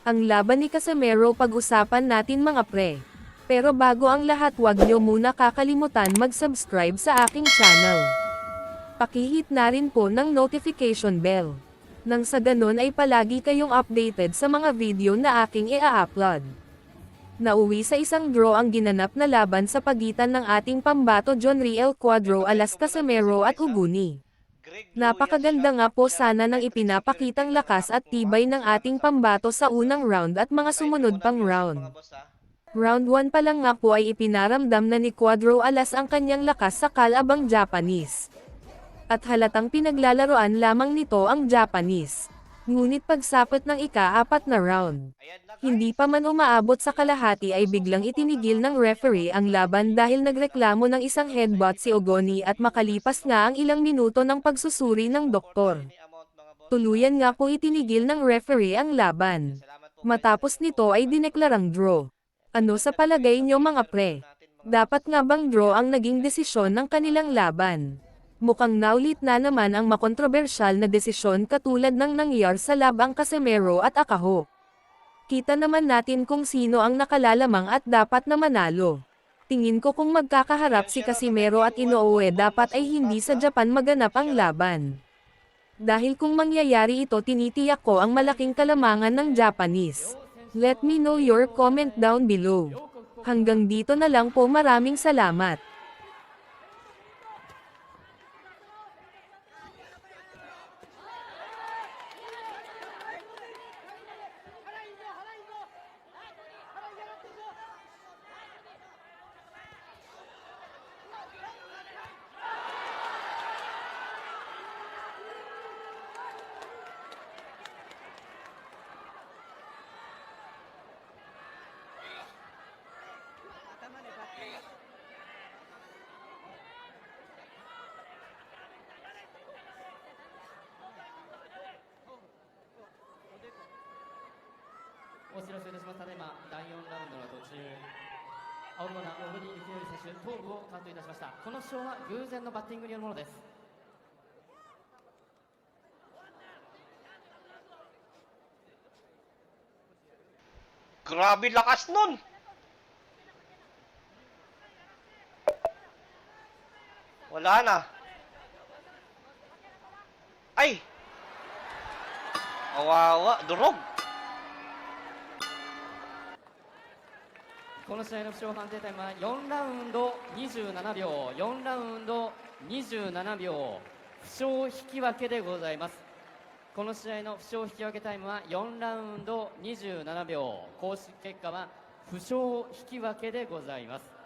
Ang laban ni Casemiro pag-usapan natin mga pre. Pero bago ang lahat wag nyo muna kakalimutan mag-subscribe sa aking channel. Pakihit na rin po ng notification bell. Nang sa ganun ay palagi kayong updated sa mga video na aking i-upload. Nauwi sa isang draw ang ginanap na laban sa pagitan ng ating pambato John Riel Cuadro alas Casemiro at Uguni. Napakaganda nga po sana ng ipinapakitang lakas at tibay ng ating pambato sa unang round at mga sumunod pang round. Round 1 pa lang nga po ay ipinaramdam na ni Cuadro Alas ang kanyang lakas sa kalabang Japanese. At halatang pinaglalaroan lamang nito ang Japanese. Ngunit pagsapot ng ika-apat na round, hindi pa man umaabot sa kalahati ay biglang itinigil ng referee ang laban dahil nagreklamo ng isang headbutt si Ogoni at makalipas nga ang ilang minuto ng pagsusuri ng doktor. Tuluyan nga po itinigil ng referee ang laban. Matapos nito ay dineklarang draw. Ano sa palagay nyo mga pre? Dapat nga bang draw ang naging desisyon ng kanilang laban? Mukhang naulit na naman ang makontrobersyal na desisyon katulad ng nangyar sa labang Casemiro at Akaho. Kita naman natin kung sino ang nakalalamang at dapat na manalo. Tingin ko kung magkakaharap si Casimero at Inoue dapat ay hindi sa Japan maganap ang laban. Dahil kung mangyayari ito tinitiyak ko ang malaking kalamangan ng Japanese. Let me know your comment down below. Hanggang dito na lang po maraming salamat. お知らせいたしますただいま第4ラウンドの途中青野な小栗幸頼選手頭部をカットいたしましたこの負傷は偶然のバッティングによるものです Grabe lakas nun! Wala na. Ay! Kawawa, durog. この試合の負傷判定タイムは4ラウンド27秒4ラウンド27秒負傷引き分けでございます。この試合の負傷引き分けタイムは4ラウンド27秒公式結果は負傷引き分けでございます。